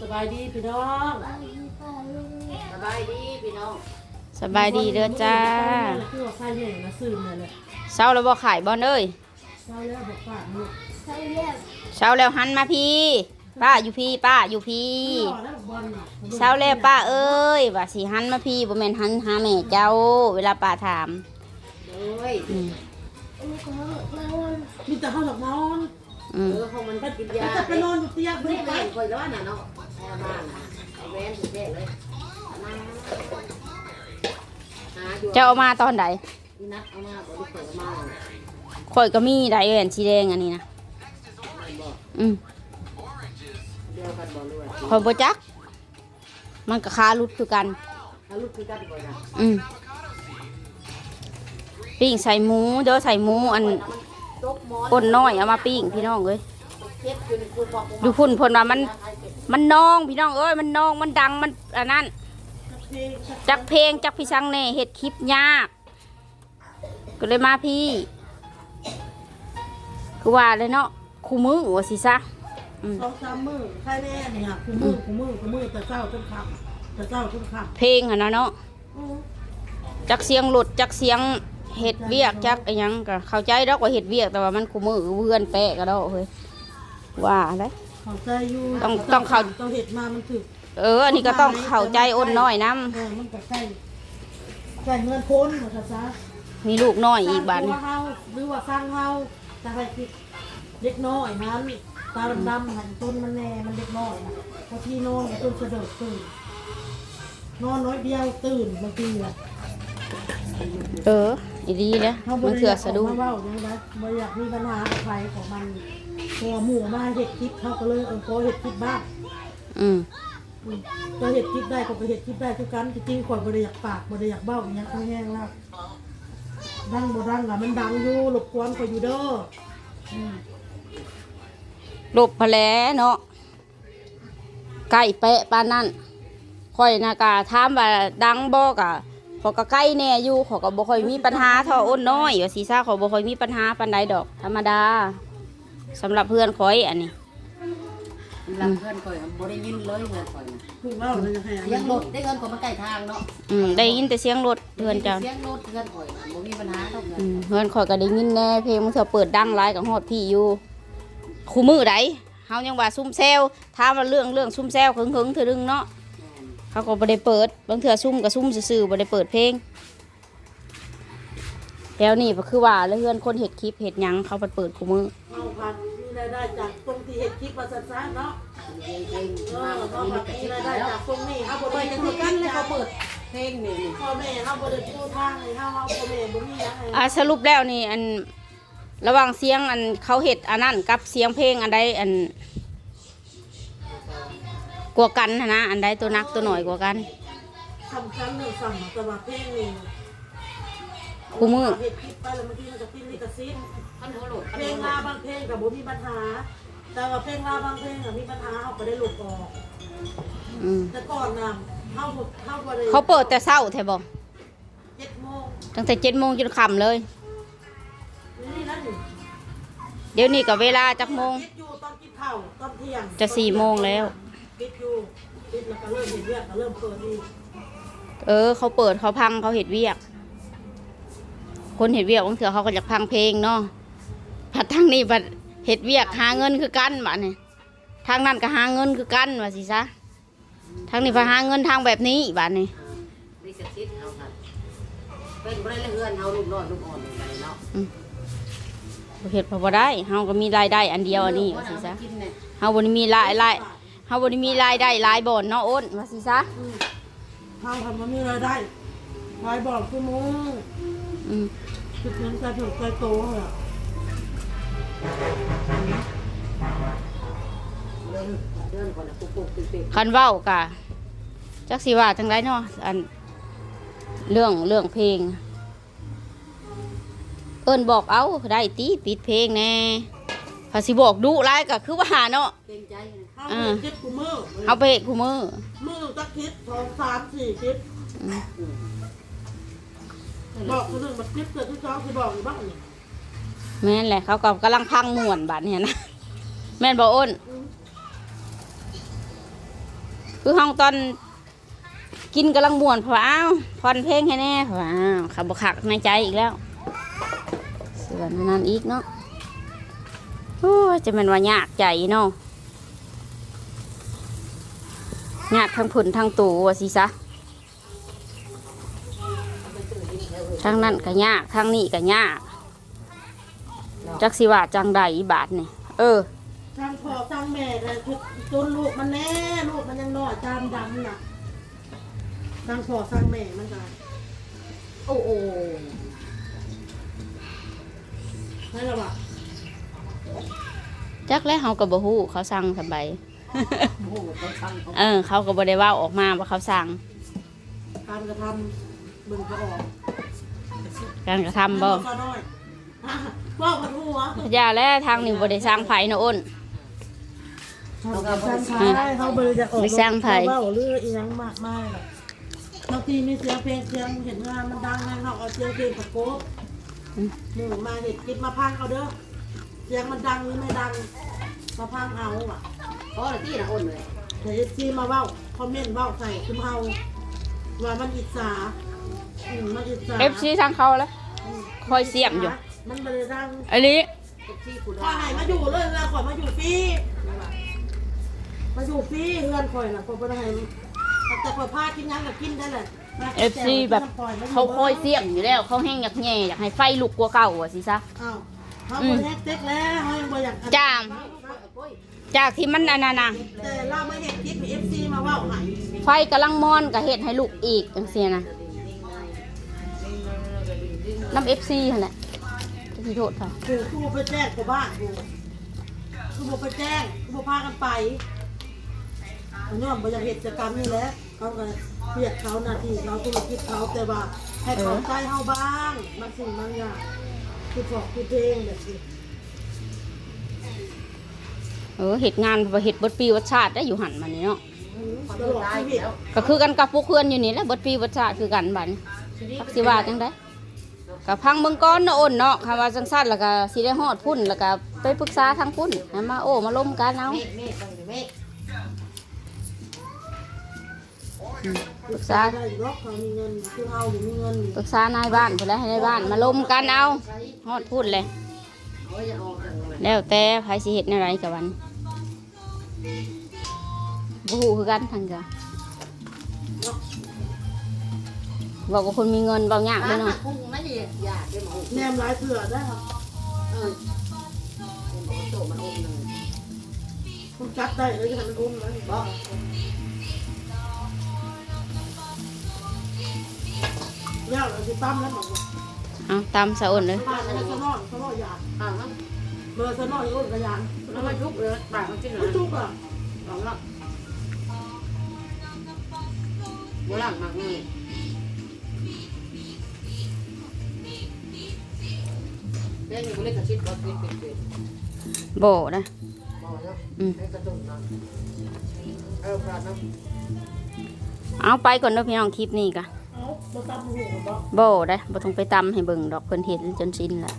สบายดีพี่น้องสบายดีพี่น้องสบายดีเด้อจ้าคือว่าใครเหนื่อยนะซึมเลยแหละเช้าแล้วบ่ขายบอลเอ้ยเศร้าแล้วบอกว่าลูกเช้าแล้วหันมาพี่ ป้าอยู่พี่ป้าอยู่พี่รอแล้วบอลน่ะเช้าแล้วป้าเอ้ยว่าสิหันมาพี่บ่แม่นหันหาแม่เจ้า เวลาป้าถามโอ้ยอืมมีแต่ข้าวหลักนอนอืมเออคงมันกินแล้ยาวจะไปนอนอยู่เตียงไม่นี่ไปไปคอยแล้วน่ะเนาะ จะเอามาตอนไหนข่อยก็มีไดแหวนชีแดงอันนี้นะอืมข่อยโบจัก มันกับคาลุดคือกันอืมปิ้งใส่หมู เด้อใส่หมูอันก้นน้อยเอามาปิ้งพี่น้องเลย อยู่ในครัวบอกดูพุ่นเพิ่นว่ามัน มันนองพี่น้องเอ้ยมันนองมันดังมันอันนั้นจักเพลงจักพี่ชังเน่เฮ็ดคลิปยาก ก็เลยมาพี่คือว่าเลยเนาะคู่มือว่าสิซะอืมสองสามมือใครแน่เนี่ยคู่มือคู่มือคู่มือแต่เจ้าต้นขับแต่เจ้าต้นขับเพลงหั่นนะเนาะจักเสียงหลุดจักเสียงเฮ็ดเวียกจักอิหยังก็เข้าใจดอกว่าเฮ็ดเวียกแต่ว่ามันคู่มือเพื่อนแปะก็ดอกเฮ้ย ว่าอะไร เข้าใจอยู่ต้องต้องเข้า ต้องเห็ดมามันถึกเออ อันนี้ก็ต้องเข้าใจอ้นน้อยนํเออมันก็ใกล้ใกล้เงินพ้นหมดซะมีลูกน้อยอีกบาดนี้นี้เฮาหรือว่าสร้างเฮาจะให้คิดเล็กน้อยนั้นตาดำๆหันต้นมันแน่มันเล็กน้อยนะพอที่นอนก็ต้นสะดุดตื่นนอนน้อยเดียวตื่นบางทีอะเออ อีดีเลยเขาบมันริเถื่ออยากสะดุ้งมาเว้าอย่างไรบ่อยากมีปัญหากับใครของมันตัวหมู่มาเห็ดคลิปเขาก็เลยเออขอเห็ดคลิปบ้างอืมอืมก็เห็ดคลิปได้ก็ไปเห็ดคลิปได้คือกันจริงๆข่อยบริอยากปากบริอยากเบ้าอย่างเงี้ยเขาแห้งแล้วดังบ่ดังอะมันดังอยู่รบกวนข่อยอยู่เด้ออืมหลบพะแลเนาะไก่เปะปานนั่นค่อยนากาถามว่าดังบ่กะ ขอยก็ใกล้แน่อยู่ขอยก็บ่ค่อยมีปัญหาเท่าอ้นน้อยว่าสิซ่าขอยบ่ค่อยมีปัญหาปานใดดอก ธรรมดาสำหรับเพื่อนข่อยอันนี้หลังเพื่อนคอยบ่ได้ยินเลยเพื่อนคอยนะถูกแล้วเลยจะให้อันยังนี้รถได้เงินก็มาใกล้ทางเนาะอืมได้ยินแต่เสียงรถเพื่อนเจ้า เสียงรถเพื่อนคอยบ่มีปัญหาเท่าเงินอืมเพื่อนข่อยก็ได้ยินแน่เพลงมันเถอะเปิดดังหลายกับฮอดพี่อยู่คู่มือใดเฮายังว่าซุ่มแซวถามว่าเรื่องเรื่องซุ่มแซวหึงๆเถื่อดึงเนาะ เขาก็บ่ได้เปิดบางเทื่อซุ่มก็ซุ่มซื่อๆบ่ได้เปิดเพลงแล้วนี่ก็คือว่าแล้วเพื่อนคนเห็ดคลิปเห็ดหยังเขาไปเปิดกูมือเอาพันมีรายได้จากตรงที่เห็ดคลิปมาสั้นๆเนาะเพลงเพลงเอมาอแล้วก็ก็มีแบบกระมีชิบรายได้แล้วจากตรงนี้เฮาบ่เปิได้ดจะกันคุคืยอกักันนเลเลยยเขาเขาเปิเปิดดเพลงนี่นี่พ่อแม่เฮาบ่ได้ดูทางให้เฮาเฮาพ่อแม่บ่มีหยังให้อ่าสรุปแล้วนี่อันระหว่างเสียงอันเขาเห็ดอันนั้นกับเสียงเพลงอันใดอัน กว่ากันหั้นนะอันใดตัวนักตัวหน่อยกว่ากันสำคัญหนึ่งสั่งแต่ว่าเพลงนี่กูมือเห็ดคลิปไปแล้วบางทีมันจะพิมพ์ลิขสิทธิ์คันหัวโหลดเพลงลาวบางเพลงก็บ่มีปัญหา แต่ว่าเพลงลาวบางเพลงก็มีปัญหาเฮาก็ได้หลุดออกอืมแต่ก่อนน่ะเฮาบ่เฮาบ่ได้เขาเปิดแต่เศร้าแท้บ่7โมงตั้งแต่เจ็ดโมงจนค่ำเลยนี่นั่นนี่เดี๋ยวนี้ก็เวลาจักโมงปิดอยู่ตอนกินข้าวตอนเที่ยงจะสี่โมงแล้วปิดอยู่ ปิดแล้วก็เริ่มเห็นเรื่องก็เริ่มเปิดอีกเออ เขาเปิดเขาพังเขาเห็ดเวียก คนเห็ดเวียกบางเถื่อเขาก็อยากพังเพลงเนาะพัดทางนี้พัดเห็ดเวียกหาเงินคือกันบ้านี่ทางนั้นก็หาเงินคือกันว่าสิซะทางนี้พัดหาเงินทางแบบนี้บ้านี่ดิสซิตเอาครับเป็นบ่ได้เลยเฮือนเฮาลูกน้อยลูกอ่อนอะไรเนาะเห็ดพอบ่ได้เฮาก็มีรายได้อันเดียวอันนี้ว่าสิซะกินเนี่ยเฮาบ่ได้มีรายราย เฮาบ่ได้มีรายได้หลายบ่อนเนาะอ้นว่าสิซะเฮาทำมามีรายได้รายบอกคือมึงอืมคิดเงินใจถึงใจโตเหรอเดินเดินก่อนนะปุ๊บปุ๊บปิ๊บปิ๊บคันเว้ากะจักสิว่าจังไดเนาะอัน เรื่องเรื่องเพลง เอิ้นบอกเอาได้ตีปิดเพลงแน่ ภาสิบอกดุร้ายก็คือว่าเนาะเกรงใจนะเฮาเป็นคิดกูมือเอาไปคู่มือมือตักคิดสองสามสี่คิดอืมอืมบอกคนหนึ่งมันคิดเกิดที่สองคือบอกอยู่บ้างนี่แม่นแหละเขาก็กำลังพังม่วนบัดเนี่ยนะแม่นบ่อ้นคือห้องตอนกินกำลังม่วนเพราะว่าอ้าวพรเพลงให้แน่เพราะว่าอ้าวเขาบขักในใจอีกแล้วเสือนนั้นอีกเนาะ โอ้จะเป็นว่ายากใจเนาะยากทั้งผุนทั้งตูว่าสิซะทั้งนั้นก็ยากทั้งนี้ก็ยากจักสิว่าจังใดบาทนี่เออทางพ่อทางแม่แต่คือจนลูกมันแน่ลูกมันยังน้อยจามดำน่ะทางพ่อทางแม่มันก็โอ้โหให้ระวัง จักแล้วเขาก็บ่ฮู้เขาสั่งสบายโอ้โหเขาสั่งเขาเออ เขาก็บ่ได้เว่าออกมาว่าเขาสั่งการกระทำบึงก็ออกการกระทำบ่ก็น้อยอะว่ากันหัวอย่าแล้วทางนี้บ่ได้สร้างไผเนาะอ้นเขาก็สร้างไผ่เขาบริจาคออกไม่สร้างไผ่เว้าเรื่องอีหยังมากมายหรอกบางทีมีเสียงเพลงเสียงเห็นงานมันดังนะเขาเอาเสียงเพลงประกบหนึ่งมาเห็ดกินมาพังเอาเด้อ เสียงมันดังหรือไม่ดังมาพังเอาอะเพราะอะไรที่นะอ้นเลยแต่เอฟซีมาเว้าคอมเมนต์เว้าใส่คุมเฮาว่ามันอิจฉาอืมมันอิจฉา FC ทางเขาแล้ว คอยเสียมอยู่ มันบริดัง อันนี้ที่คุณขอให้มาอยู่เลยนะขอมาอยู่ฟรีมาอยู่ฟรีเงินคอยนะขอบ่ได้ให้แต่ขอพากินหยังก็กินได้แหละมาเอฟซีแบบ เขาคอยเสียมอยู่แล้ว เขาแห้งอยากแง่อยากให้ไฟลุกกว่าเก่าอะสิซะ อ้าว เขาบ่แฮกเต็กแล้วเขายังบ่อยากจ้ามจากที่มันอันนั้นน่ะแต่เราไม่เห็นคลิปเอฟซีมาเว้าให้ไฟกำลังมอนก็เฮ็ดให้ลุกอีกจังซี่นะน้ำ FC หั่นแหละจะสิโทษเขากูกูบ่ไปแจ้งกับบ้านกูกูบ่ไปแจ้งกูบ่พากันไปผมยอมบ่อยากเห็นกิจกรรมนี่แหละเขาก็เรียกเขาหน้าที่เขาธุรกิจเขาแต่ว่าให้เขาใจเฮาบ้างบางสิ่งบางอย่าง คือบอกคือเพลงแบบนี้เออเฮ็ดงานบ่เฮ็ดเบิดปีวัดชาติได้อยู่หั่นมานี่เนาะอืมตลอดชีวิตก็คือกันกับพวกเพื่อนอยู่นี่แหละเบิดปีเบิดชาติคือกันบัดนี้จักสิว่าจังได๋ก็พังเบิ่งก่อนเนาะอ้นเนาะคำว่าจังซั่นแล้วก็สิได้ฮอดพุ่นแล้วก็ไปปรึกษาทางพุ่นให้มาโอ้มาล้มกันเอาเมฆเมฆต้องอยู่เมฆปรึกษาได้หรอกเขามีเงินคือเฮาหรือมีเงินปรึกษานายบ้านพุ่นแล้วให้นายบ้านมาล้มกันเอา ฮอดพุ่นเลยเฮ้ยออกจังเลย แล้วแต่ไผสิเฮ็ดแนวใดกับวันบ่ฮู้คือกันทั้งจ้ะบอกว่าคนมีเงินเบายากเด้อเนาะพุ่งไม่ดีอยากได้หมอแนมหลายเถื่อได้ครับเออโตมันอมหนึ่งคุณจับได้เลยจะทำเป็นอุ้มนะบ่ยากเลยสิตั้มแล้วบอกว่า เอาตามสะอ้นเลยป้าจะให้สนอนสนอนยางอ่ามันเบอร์สนอนอีกอุ้นกระยางมันไม่ทุกเลยปากมันกินเหรไม่อจุกอะลองละโบราณมากเลยเล่นอยู่เล่นกระชิดรถเป็นเป็นเป็นโบนะบ่เนาะอืมเล่นกระตุ้นเนาะเออพลาดเนาะเอาไปก่อนเด้อพี่น้องคลิปนี้กะ เอาหูกับบ่โบได้บ่ต้องไปตำให้เบิ่งดอกเพิ่นเห็นจนชินละ